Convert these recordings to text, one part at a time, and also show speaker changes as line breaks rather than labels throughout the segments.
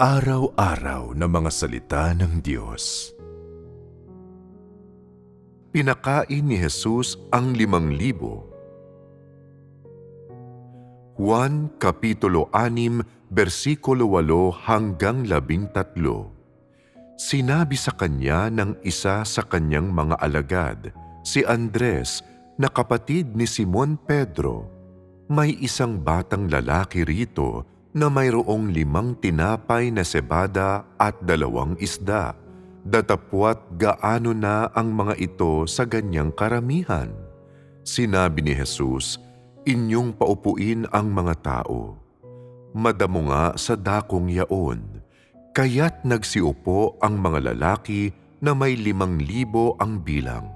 Araw-araw na mga salita ng Diyos. Pinakain ni Jesus ang limang libo. Juan Kapitulo 6, versikulo 8 hanggang 13. Sinabi sa kanya ng isa sa kanyang mga alagad, si Andres, na kapatid ni Simon Pedro, may isang batang lalaki rito na mayroong limang tinapay na sebada at dalawang isda. Datapwat gaano na ang mga ito sa ganyang karamihan. Sinabi ni Jesus, inyong paupuin ang mga tao. Madamo nga sa dakong yaon, kaya't nagsiupo ang mga lalaki na may limang libo ang bilang.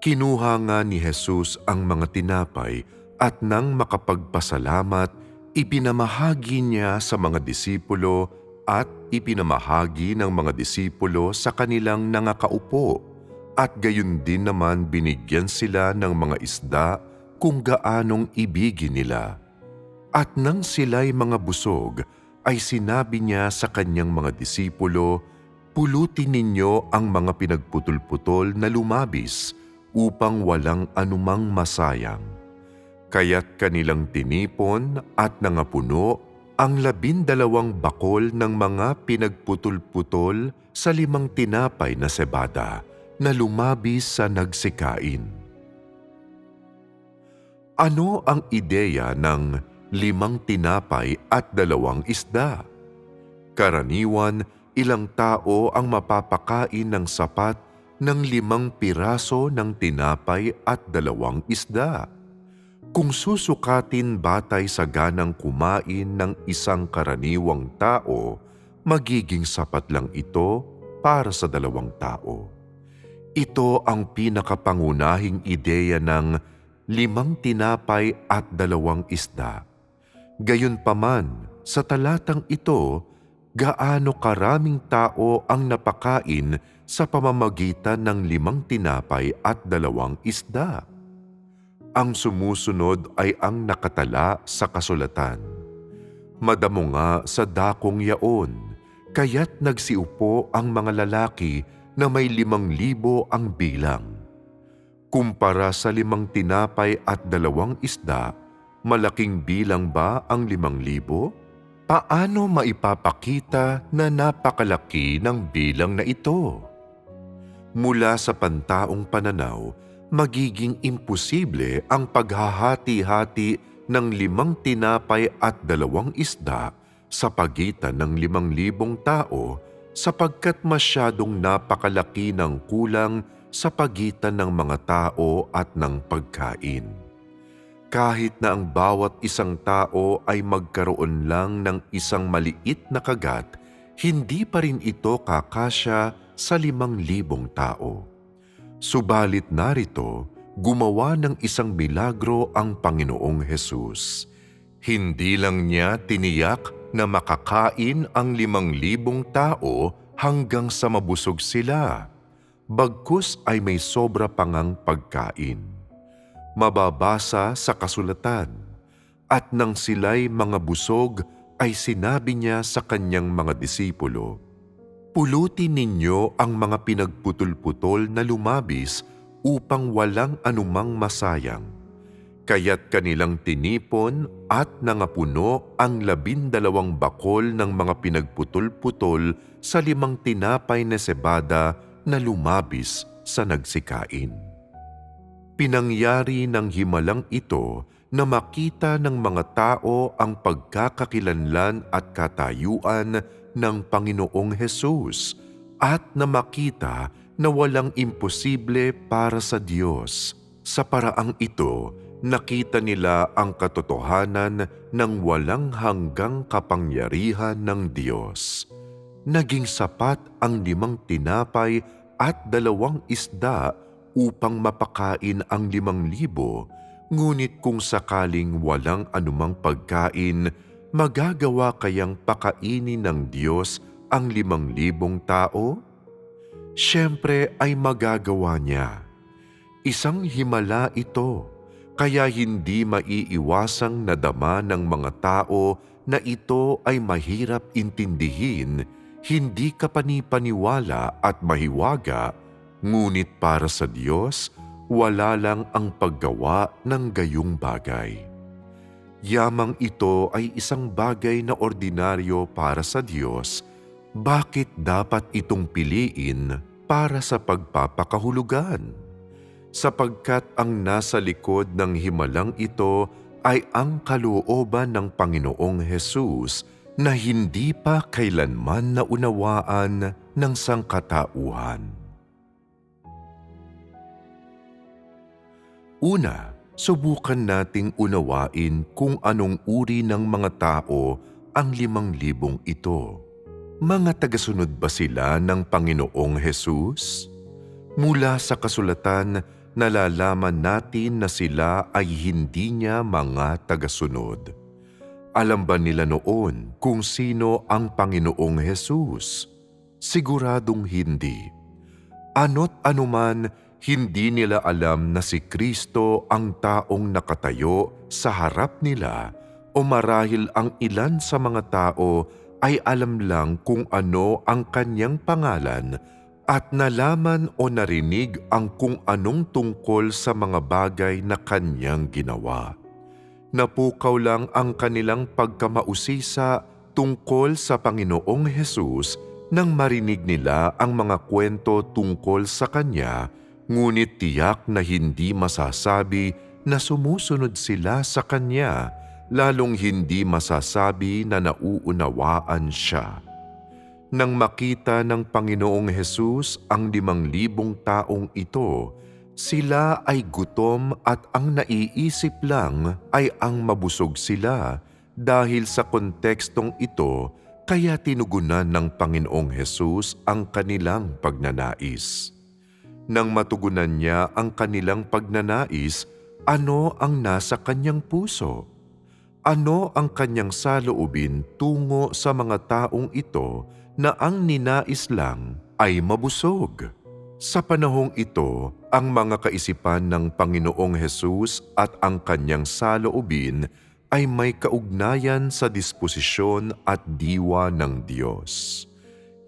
Kinuha nga ni Jesus ang mga tinapay at nang makapagpasalamat, ipinamahagi niya sa mga disipulo at ipinamahagi ng mga disipulo sa kanilang nangakaupo at gayon din naman binigyan sila ng mga isda kung gaanong ibigin nila. At nang sila'y mga busog, ay sinabi niya sa kanyang mga disipulo, Pulutin ninyo ang mga pinagputol-putol na lumabis upang walang anumang masayang kaya't kanilang tinipon at nangapuno ang labindalawang bakol ng mga pinagputol-putol sa limang tinapay na sebada na lumabis sa nagsikain. Ano ang ideya ng limang tinapay at dalawang isda? Karaniwan, ilang tao ang mapapakain ng sapat ng limang piraso ng tinapay at dalawang isda kung susukatin batay sa ganang kumain ng isang karaniwang tao, magiging sapat lang ito para sa dalawang tao. Ito ang pinakapangunahing ideya ng limang tinapay at dalawang isda. Gayunpaman, sa talatang ito, gaano karaming tao ang napakain sa pamamagitan ng limang tinapay at dalawang isda? Ang sumusunod ay ang nakatala sa kasulatan. Madamo nga sa dakong yaon, kaya't nagsiupo ang mga lalaki na may limang libo ang bilang. Kumpara sa limang tinapay at dalawang isda, malaking bilang ba ang limang libo? Paano maipapakita na napakalaki ng bilang na ito? Mula sa pantaong pananaw, magiging imposible ang paghahati-hati ng limang tinapay at dalawang isda sa pagitan ng limang libong tao sapagkat masyadong napakalaki ng kulang sa pagitan ng mga tao at ng pagkain. Kahit na ang bawat isang tao ay magkaroon lang ng isang maliit na kagat, hindi pa rin ito kakasya sa limang libong tao. Subalit narito, gumawa ng isang milagro ang Panginoong Hesus. Hindi lang niya tiniyak na makakain ang limang libong tao hanggang sa mabusog sila. Bagkus ay may sobra pangang pagkain. Mababasa sa kasulatan, at nang sila'y mga busog ay sinabi niya sa kanyang mga disipulo, Pulutin ninyo ang mga pinagputol-putol na lumabis upang walang anumang masayang. Kaya't kanilang tinipon at nangapuno ang labindalawang bakol ng mga pinagputol-putol sa limang tinapay na sebada na lumabis sa nagsikain. Pinangyari ng himalang ito na makita ng mga tao ang pagkakakilanlan at katayuan ng Panginoong Hesus at na makita na walang imposible para sa Diyos. Sa paraang ito, nakita nila ang katotohanan ng walang hanggang kapangyarihan ng Diyos. Naging sapat ang limang tinapay at dalawang isda upang mapakain ang limang libo, ngunit kung sakaling walang anumang pagkain, magagawa kayang pakainin ng Diyos ang limang libong tao? Siyempre ay magagawa niya. Isang himala ito, kaya hindi maiiwasang nadama ng mga tao na ito ay mahirap intindihin, hindi kapanipaniwala at mahiwaga, ngunit para sa Diyos, wala lang ang paggawa ng gayong bagay. Yamang ito ay isang bagay na ordinaryo para sa Diyos, bakit dapat itong piliin para sa pagpapakahulugan? Sapagkat ang nasa likod ng himalang ito ay ang kalooban ng Panginoong Hesus na hindi pa kailanman naunawaan ng sangkatauhan. Una, subukan nating unawain kung anong uri ng mga tao ang limang libong ito. Mga tagasunod ba sila ng Panginoong Hesus? Mula sa kasulatan, nalalaman natin na sila ay hindi niya mga tagasunod. Alam ba nila noon kung sino ang Panginoong Hesus? Siguradong hindi. Ano't anuman, hindi nila alam na si Kristo ang taong nakatayo sa harap nila o marahil ang ilan sa mga tao ay alam lang kung ano ang kanyang pangalan at nalaman o narinig ang kung anong tungkol sa mga bagay na kanyang ginawa. Napukaw lang ang kanilang pagkamausisa tungkol sa Panginoong Hesus nang marinig nila ang mga kwento tungkol sa Kanya ngunit tiyak na hindi masasabi na sumusunod sila sa Kanya, lalong hindi masasabi na nauunawaan siya. Nang makita ng Panginoong Hesus ang limang libong taong ito, sila ay gutom at ang naiisip lang ay ang mabusog sila dahil sa kontekstong ito kaya tinugunan ng Panginoong Hesus ang kanilang pagnanais. Nang matugunan niya ang kanilang pagnanais, ano ang nasa kanyang puso? Ano ang kanyang saloobin tungo sa mga taong ito na ang ninais lang ay mabusog? Sa panahong ito, ang mga kaisipan ng Panginoong Hesus at ang kanyang saloobin ay may kaugnayan sa disposisyon at diwa ng Diyos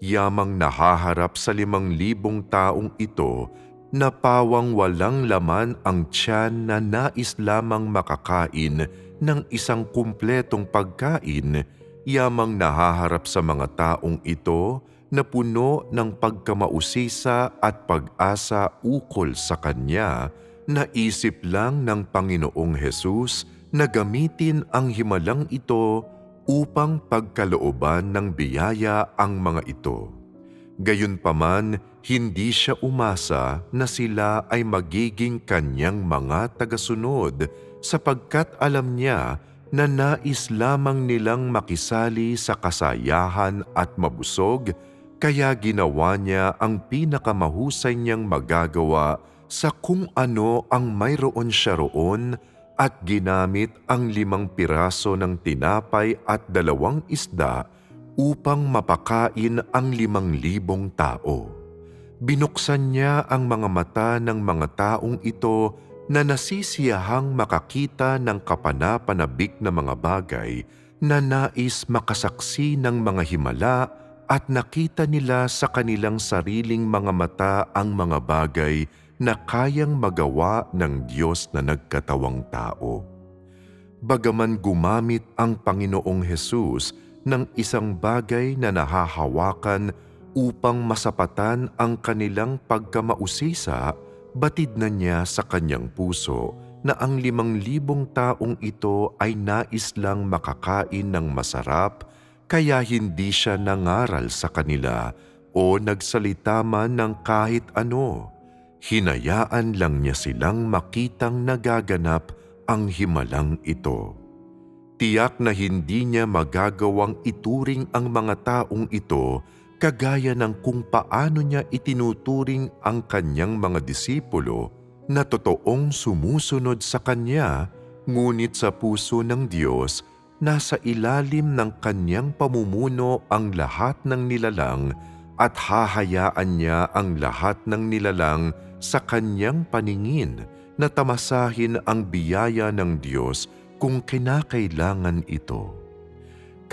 yamang nahaharap sa limang libong taong ito na pawang walang laman ang tiyan na nais lamang makakain ng isang kumpletong pagkain, yamang nahaharap sa mga taong ito na puno ng pagkamausisa at pag-asa ukol sa Kanya, naisip lang ng Panginoong Hesus na gamitin ang himalang ito upang pagkalooban ng biyaya ang mga ito. Gayunpaman, hindi siya umasa na sila ay magiging kanyang mga tagasunod sapagkat alam niya na nais lamang nilang makisali sa kasayahan at mabusog kaya ginawa niya ang pinakamahusay niyang magagawa sa kung ano ang mayroon siya roon at ginamit ang limang piraso ng tinapay at dalawang isda upang mapakain ang limang libong tao. Binuksan niya ang mga mata ng mga taong ito na nasisiyahang makakita ng kapanapanabik na mga bagay na nais makasaksi ng mga himala at nakita nila sa kanilang sariling mga mata ang mga bagay na kayang magawa ng Diyos na nagkatawang tao. Bagaman gumamit ang Panginoong Hesus ng isang bagay na nahahawakan upang masapatan ang kanilang pagkamausisa, batid na niya sa kanyang puso na ang limang libong taong ito ay nais lang makakain ng masarap kaya hindi siya nangaral sa kanila o nagsalita man ng kahit ano hinayaan lang niya silang makitang nagaganap ang himalang ito. Tiyak na hindi niya magagawang ituring ang mga taong ito kagaya ng kung paano niya itinuturing ang kanyang mga disipulo na totoong sumusunod sa kanya, ngunit sa puso ng Diyos, nasa ilalim ng kanyang pamumuno ang lahat ng nilalang at hahayaan niya ang lahat ng nilalang sa kanyang paningin na tamasahin ang biyaya ng Diyos kung kinakailangan ito.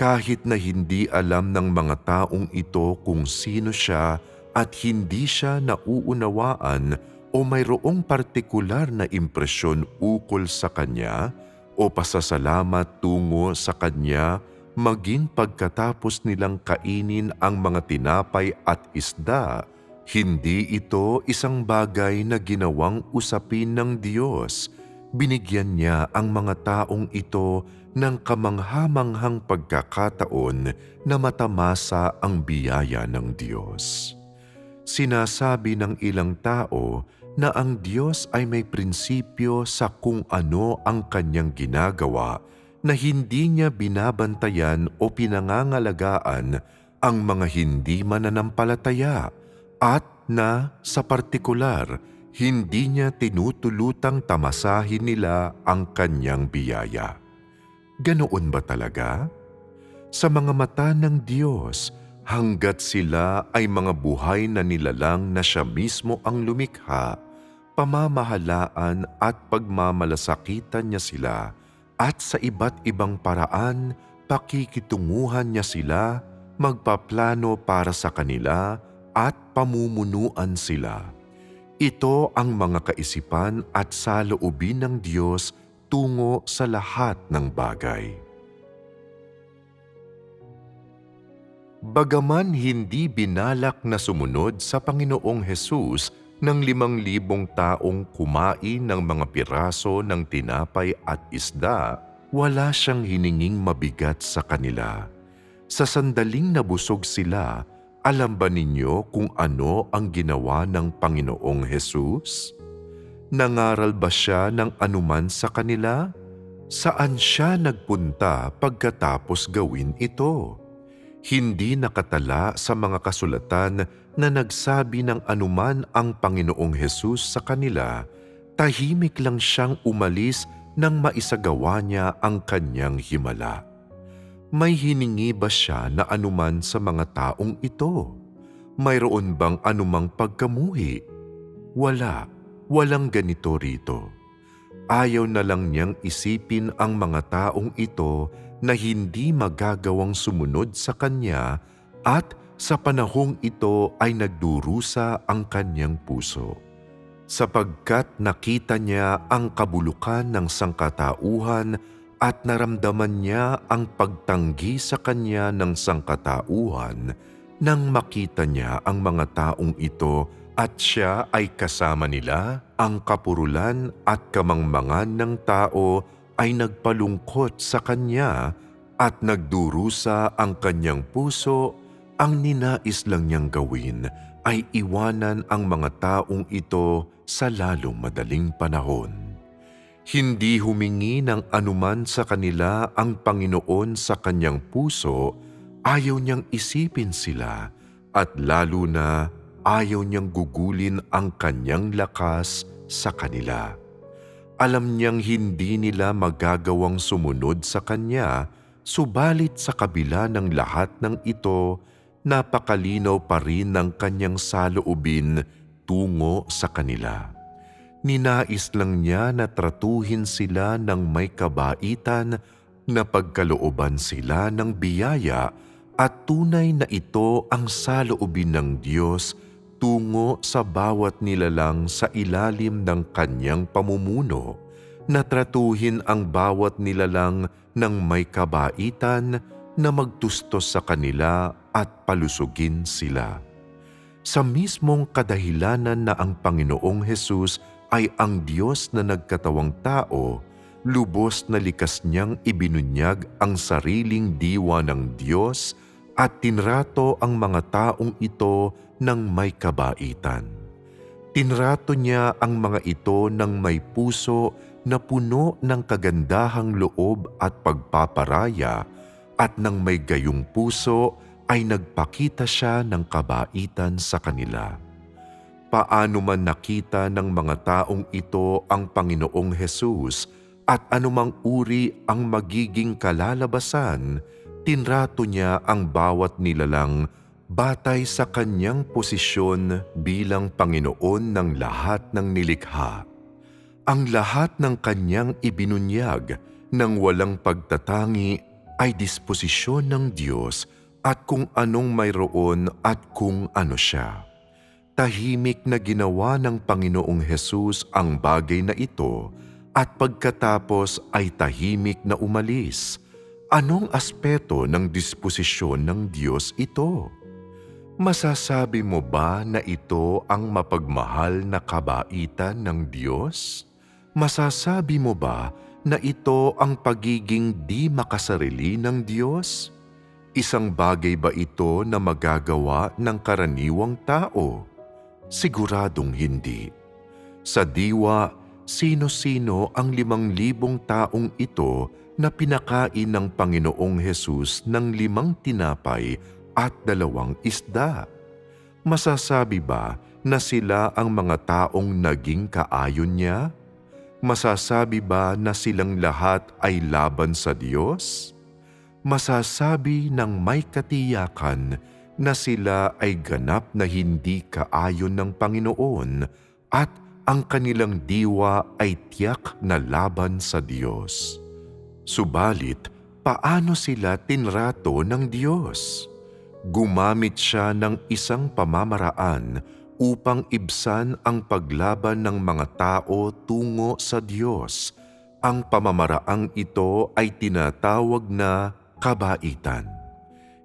kahit na hindi alam ng mga taong ito kung sino siya at hindi siya nauunawaan o mayroong partikular na impresyon ukol sa kanya o pasasalamat tungo sa kanya maging pagkatapos nilang kainin ang mga tinapay at isda, hindi ito isang bagay na ginawang usapin ng Diyos. Binigyan niya ang mga taong ito ng kamanghamanghang pagkakataon na matamasa ang biyaya ng Diyos. Sinasabi ng ilang tao na ang Diyos ay may prinsipyo sa kung ano ang kanyang ginagawa na hindi niya binabantayan o pinangangalagaan ang mga hindi mananampalataya at na sa partikular hindi niya tinutulutang tamasahin nila ang kanyang biyaya. Ganoon ba talaga? Sa mga mata ng Diyos, hanggat sila ay mga buhay na nilalang na siya mismo ang lumikha, pamamahalaan at pagmamalasakitan niya sila at sa iba't ibang paraan pakikitunguhan niya sila, magpaplano para sa kanila at pamumunuan sila. Ito ang mga kaisipan at saloobin ng Diyos tungo sa lahat ng bagay. Bagaman hindi binalak na sumunod sa Panginoong Hesus ng limang libong taong kumain ng mga piraso ng tinapay at isda, wala siyang hininging mabigat sa kanila. Sa sandaling nabusog sila, alam ba ninyo kung ano ang ginawa ng Panginoong Hesus? Nangaral ba siya ng anuman sa kanila? Saan siya nagpunta pagkatapos gawin ito? Hindi nakatala sa mga kasulatan na nagsabi ng anuman ang Panginoong Hesus sa kanila, tahimik lang siyang umalis nang maisagawa niya ang kanyang himala. May hiningi ba siya na anuman sa mga taong ito? Mayroon bang anumang pagkamuhi? Wala walang ganito rito. Ayaw na lang niyang isipin ang mga taong ito na hindi magagawang sumunod sa kanya at sa panahong ito ay nagdurusa ang kanyang puso. Sapagkat nakita niya ang kabulukan ng sangkatauhan at naramdaman niya ang pagtanggi sa kanya ng sangkatauhan nang makita niya ang mga taong ito at siya ay kasama nila, ang kapurulan at kamangmangan ng tao ay nagpalungkot sa kanya at nagdurusa ang kanyang puso, ang ninais lang niyang gawin ay iwanan ang mga taong ito sa lalong madaling panahon. Hindi humingi ng anuman sa kanila ang Panginoon sa kanyang puso, ayaw niyang isipin sila at lalo na ayaw niyang gugulin ang kanyang lakas sa kanila. Alam niyang hindi nila magagawang sumunod sa kanya, subalit sa kabila ng lahat ng ito, napakalinaw pa rin ng kanyang saloobin tungo sa kanila. Ninais lang niya na tratuhin sila ng may kabaitan na pagkalooban sila ng biyaya at tunay na ito ang saloobin ng Diyos tungo sa bawat nilalang sa ilalim ng kanyang pamumuno, na tratuhin ang bawat nilalang ng may kabaitan na magtustos sa kanila at palusugin sila. Sa mismong kadahilanan na ang Panginoong Hesus ay ang Diyos na nagkatawang tao, lubos na likas niyang ibinunyag ang sariling diwa ng Diyos at tinrato ang mga taong ito ng may kabaitan. Tinrato niya ang mga ito ng may puso na puno ng kagandahang loob at pagpaparaya at ng may gayong puso ay nagpakita siya ng kabaitan sa kanila. Paano man nakita ng mga taong ito ang Panginoong Hesus at anumang uri ang magiging kalalabasan, tinrato niya ang bawat nilalang batay sa kanyang posisyon bilang Panginoon ng lahat ng nilikha. Ang lahat ng kanyang ibinunyag ng walang pagtatangi ay disposisyon ng Diyos at kung anong mayroon at kung ano siya. Tahimik na ginawa ng Panginoong Hesus ang bagay na ito at pagkatapos ay tahimik na umalis. Anong aspeto ng disposisyon ng Diyos ito? Masasabi mo ba na ito ang mapagmahal na kabaitan ng Diyos? Masasabi mo ba na ito ang pagiging di makasarili ng Diyos? Isang bagay ba ito na magagawa ng karaniwang tao? Siguradong hindi. Sa diwa, sino-sino ang limang libong taong ito na pinakain ng Panginoong Hesus ng limang tinapay at dalawang isda? Masasabi ba na sila ang mga taong naging kaayon niya? Masasabi ba na silang lahat ay laban sa Diyos? Masasabi ng may katiyakan na sila ay ganap na hindi kaayon ng Panginoon at ang kanilang diwa ay tiyak na laban sa Diyos. Subalit, paano sila tinrato ng Diyos? Gumamit siya ng isang pamamaraan upang ibsan ang paglaban ng mga tao tungo sa Diyos. Ang pamamaraang ito ay tinatawag na kabaitan.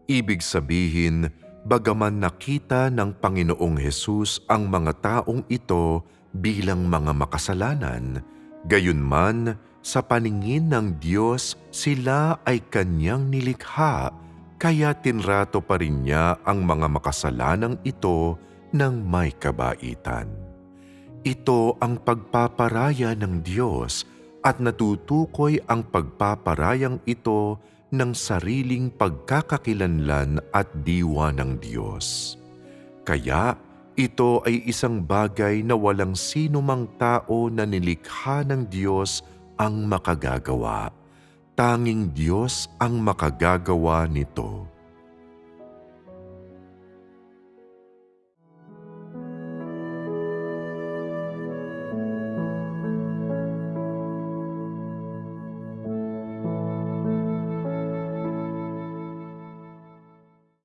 Ibig sabihin, bagaman nakita ng Panginoong Hesus ang mga taong ito bilang mga makasalanan, gayunman sa paningin ng Diyos sila ay kanyang nilikha kaya tinrato pa rin niya ang mga makasalanang ito ng may kabaitan. Ito ang pagpaparaya ng Diyos at natutukoy ang pagpaparayang ito ng sariling pagkakakilanlan at diwa ng Diyos. Kaya ito ay isang bagay na walang sino mang tao na nilikha ng Diyos ang makagagawa. Tanging Diyos ang makagagawa nito.